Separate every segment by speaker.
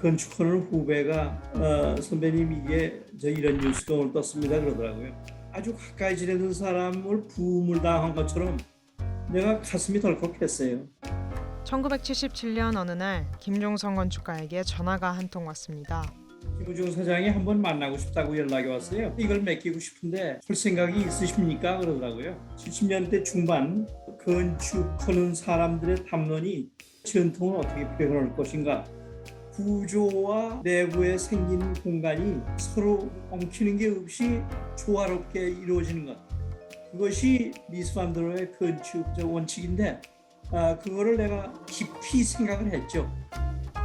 Speaker 1: 건축하는 후배가 어, 선배님 이게 저 이런 뉴스가 오늘 떴습니다 그러더라고요. 아주 가까이 지내던 사람을 부음을 당한 것처럼 내가 가슴이 덜컥했어요.
Speaker 2: 1977년 어느 날 김종성 건축가에게 전화가 한 통 왔습니다.
Speaker 1: 김우중 사장이 한번 만나고 싶다고 연락이 왔어요. 이걸 맡기고 싶은데 할 생각이 있으십니까? 그러더라고요. 70년대 중반 건축하는 사람들의 담론이 전통을 어떻게 표현할 것인가 구조와 내부에 생긴 공간이 서로 엉키는 게 없이 조화롭게 이루어지는 것 그것이 미스반드로의 건축적 원칙인데 아, 그거를 내가 깊이 생각을 했죠.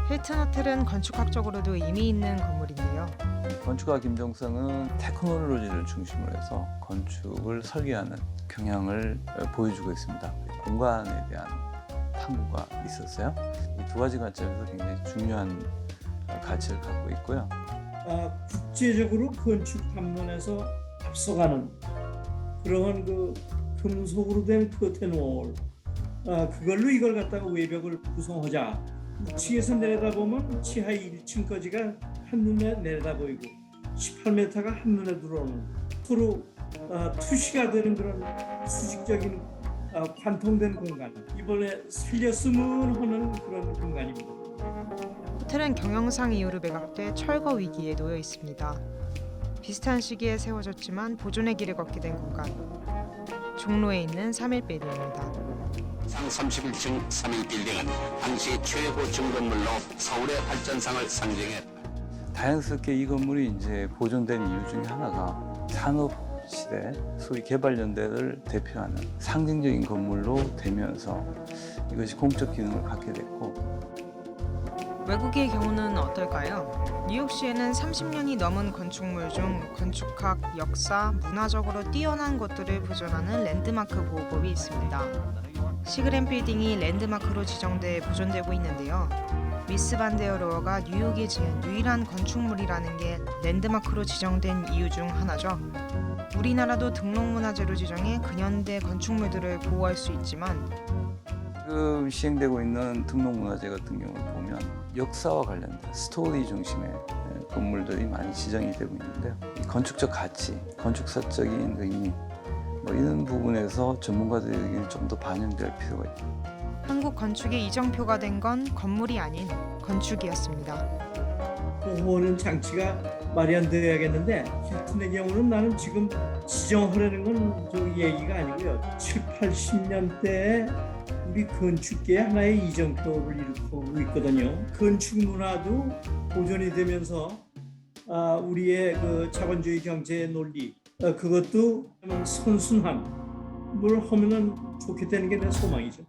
Speaker 2: 힐튼 호텔은 건축학적으로도 의미 있는 건물인데요.
Speaker 3: 건축가 김정성은 테크놀로지를 중심으로 해서 건축을 설계하는 경향을 보여주고 있습니다. 공간에 대한 탐구가 있었어요. 이 두 가지 관점에서 굉장히 중요한 가치를 갖고 있고요.
Speaker 1: 아, 국제적으로 건축 담론에서 앞서가는 그런 그 금속으로 된 커튼홀 아, 그걸로 이걸 갖다가 외벽을 구성하자 우측에서 내려다보면 지하 1층까지가 한눈에 내려다 보이고 18m가 한눈에 들어오는 서로 아, 투시가 되는 그런 수직적인 아, 관통된 공간 이번에 살렸으면 하는 그런 공간입니다.
Speaker 2: 호텔은 경영상 이유로 매각돼 철거 위기에 놓여 있습니다. 비슷한 시기에 세워졌지만 보존의 길을 걷게 된 공간. 종로에 있는 3일 빌딩입니다.
Speaker 4: 상 31층 3일 빌딩은 당시 최고층 건물로 서울의 발전상을 상징했다.
Speaker 3: 다양스럽게 이 건물이 이제 보존된 이유 중에 하나가 산업 시대, 소위 개발 연대를 대표하는 상징적인 건물로 되면서 이것이 공적 기능을 갖게 됐고
Speaker 2: 외국의 경우는 어떨까요? 뉴욕시에는 30년이 넘은 건축물 중 건축학, 역사, 문화적으로 뛰어난 것들을 보존하는 랜드마크 보호법이 있습니다. 시그램 빌딩이 랜드마크로 지정돼 보존되고 있는데요. 미스 반데어로어가 뉴욕에 지은 유일한 건축물이라는 게 랜드마크로 지정된 이유 중 하나죠. 우리나라도 등록문화재로 지정해 근현대 건축물들을 보호할 수 있지만
Speaker 3: 지금 시행되고 있는 등록문화재 같은 경우를 보면 역사와 관련된 스토리 중심의 예, 건물들이 많이 지정이 되고 있는데요. 이 건축적 가치, 건축사적인 의미 뭐 이런 부분에서 전문가들의 의견이 좀 더 반영될 필요가 있다.
Speaker 2: 한국 건축의 이정표가 된 건 건물이 아닌 건축이었습니다.
Speaker 1: 보호하는 장치가 마련되어야겠는데 힐튼의 경우는 나는 지금 지정하려는 건 저 얘기가 아니고요. 7, 80년대에 우리 건축계 하나의 이정표를 일으키고 있거든요. 건축 문화도 보존이 되면서 아, 우리의 그 자본주의 경제의 논리 어, 그것도 선순환을 하면은 좋겠다는 게 내 소망이죠.